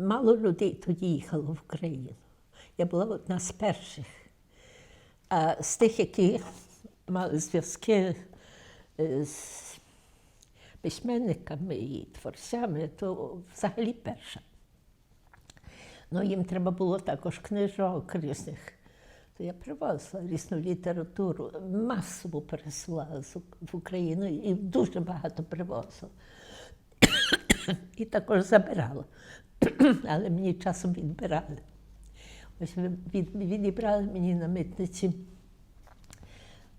мало людей тоді їхало в Україну. Я була одна з перших. А з тих, які мали зв'язки е, з письменниками і творцями, то взагалі перша. Ну, їм треба було також книжок різних. То я привозила різну літературу, масово пересилала в Україну і дуже багато привозила. І також забирала. Але мені часом відбирали. Ось ви- від, відібрали мені на митниці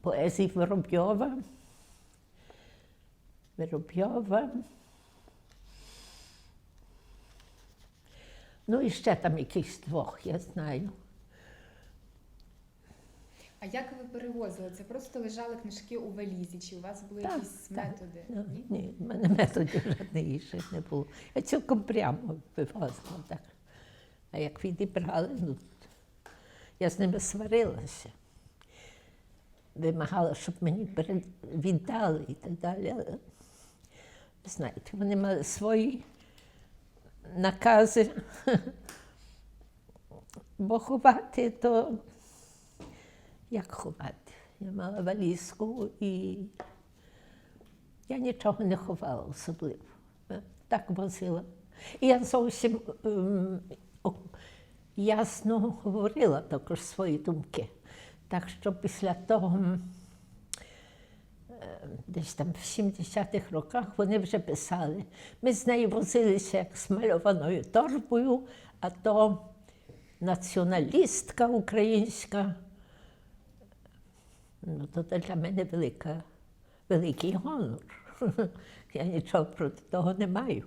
поезії Воробйова. Воробйова. Ну і ще там якихось двох, я знаю. А як ви перевозили? Це просто лежали книжки у валізі? Чи у вас були Так, якісь так. методи? Ну, Ні? Ні, в мене методів жодних інших не було. Я цілком прямо вивозила так. А як відібрали, ну, я з ними сварилася. Вимагала, щоб мені віддали і так далі. Але, знаєте, вони мали свої накази. Бо ховати, то як ховати? Я мала валізку і я нічого не ховала особливо. Е, Так возила. І я зовсім ем, ясно говорила також свої думки. Так що після того, е, десь там в 70-х роках, вони вже писали. Ми з нею возилися як з мальованою торбою, а то націоналістка українська. Ну, то це для мене велика, великий гонор. Я нічого проти того не маю.